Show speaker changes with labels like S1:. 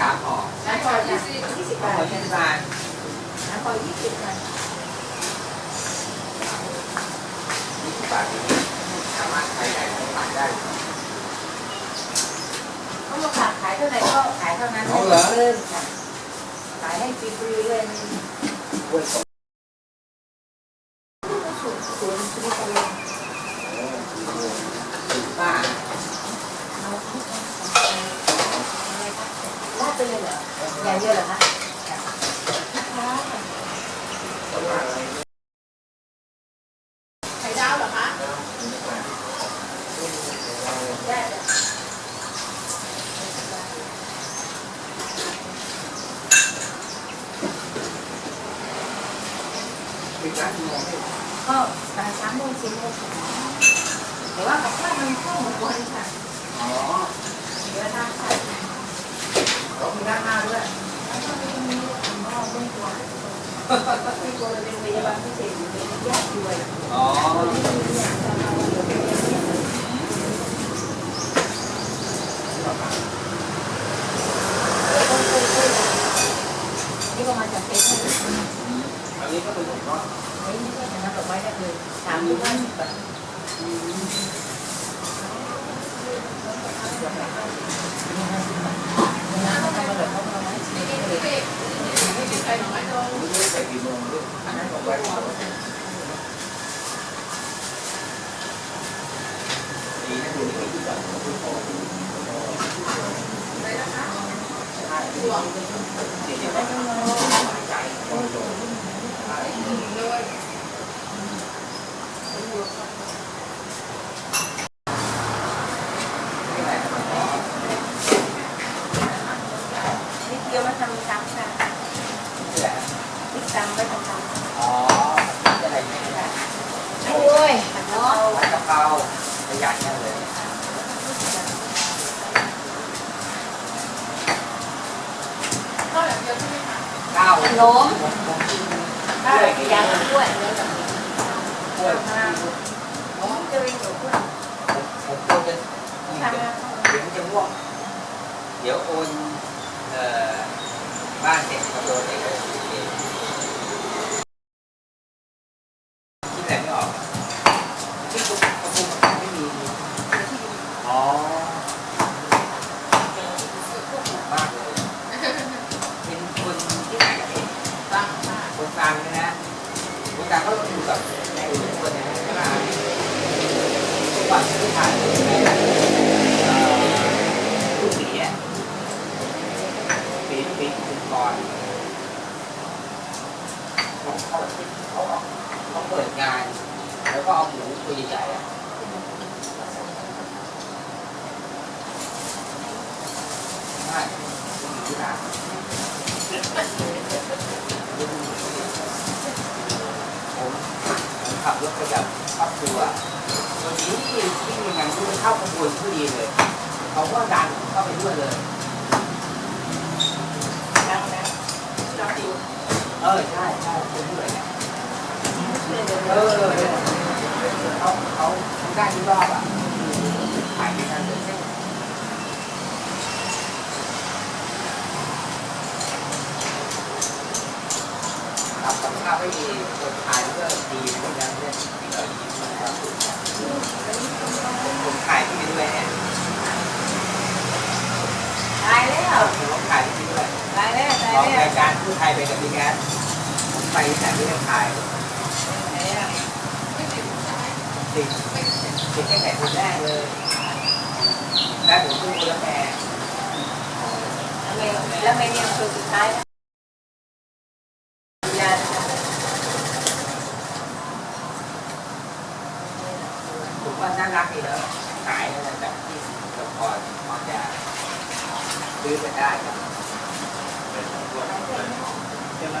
S1: สา
S2: มห่อ
S1: น้ำพอยี่สิบยี่สิบบาท
S2: ยี่สิบบาท
S1: น้ำพอยี่สิบบาท
S2: ยี่สิบบาทนี้สามารถใช้ได้ขายได้
S1: เขามาฝากขายเท่าไหร่ก็ขายเท่านั้นเริ่มขายให้ฟรีๆเลย
S2: กล้วยสด
S1: สูตรสูตรฟรีๆเลย
S2: ถึงบ้าน
S1: เอาลาดไปเลยเหรอ ใหญ่เยอะเหรอคะไข่ดาวเหรอคะได้
S2: ปิดร้านกี่โมงเนี่ย
S1: ก็ตอนสามโมงสี่โมงแต่ว่ากับข้าวมันเข้าหมดวันค่ะ
S2: อ๋อ
S1: เดี๋ยวทานค่ะ
S2: เขามีร้านหน้าด้วย
S1: แล้วก็มีมีหม้อต้มตัวที่ตัวเป็นพยาบาลพิเศษอยู่ในแยกด้วย
S2: อ๋อ
S1: นี่ก็มาจากเพชร
S2: อันนี้ก็เป็นผมก็
S1: นี่ไม่ใช่น้ำดอกไม้ได้เลยสามลูกห้าสิบบาทน้ำทำมาแบบเขาเอาไว้ชิมเลย
S2: ไม่ได้ใส่กี่โมงด้วยอันนั้นผมไว้ดีนะดู นี่ไม่กี่บาทคุณพ่อเดียวจะได้หายใจคนโดนไม่เป็นไรครับหมอ
S1: นี่เกี๊ยวมาทำซ้ำค่ะ
S2: นี่แหละ
S1: นี่ซ้ำไม่ทำซ้ำ
S2: อ๋อจะอะไรไม่ได้ำ
S1: โอ้ยเนาะ
S2: ผัดกะเพราประหยัดแน่เลย
S1: ก็แบบเดียวใช่ไหมคะ
S2: เก้า
S1: ขนม
S2: ผมผมกิน
S1: ก็ยางกล้วยเนื้อแบบนี้
S2: กล้วยผม
S1: จะเรียนกล้วย
S2: ผมกลัวจะเดี๋ยว
S1: งาน
S2: เดี๋ยวมันจะง่วงเดี๋ยวโอนเอ่อบ้านเสร็จก็โดนเองเลยคิดอะไรไม่ออกที่ตุ๊กตะปูไม่มีอ๋อถูกมากเลยเป็นคนที่ไหนกันเอง
S1: บ้างค่ะ
S2: คนกลางเลยนะคนกลางก็อยู่กับในอื่นทุกคนนะใช่ไหมทุกวันที่ผ่านไปเอ่อลูกหมีอะปีปีคุณกรเขาเขาเขาเขาเปิดงาน แล้ว ก็เอาหมูตัวใหญ่ๆอะใช่ที่ร้านผมผมขับรถไปกับครอบครัววันนี้ที่ที่มีงานที่เข้าขบวนผู้ดีเลย เขาก็ดันเข้าไปด้วยเลย
S1: ดังนะดังอยู่
S2: เออใช่ใช่เป็นผู้เลยเออ เออเออเขาเขาเขาได้ที่รอบอะขายไม่ทันเลยทำกับข้าวไม่ดีคนขายก็ดีคนนั้นเนี่ยที่เราดีมาแล้วผมขายที่ไปด้วยเนี่ย
S1: ตายแล้ว
S2: ผมขายที่ไปด้วย
S1: ตายแล้วตาย
S2: ลอง
S1: แล้ว
S2: รายการพูดไทยไปกับพี่แก๊สผมไปแต่ไม่ได้ถ่าย
S1: ไหนอะ
S2: ติดติดแค่ไหนคนแรกเลยแรกผมพูดแล้วแม่
S1: แล้วไม่แล้วไม่เรียนตัวสุดท้ายยา
S2: ผมว่าน่ารักดีแล้วขายอะไรแบบที่สปอร์ตพอจะซื้อไปได้ครับใช่ไหม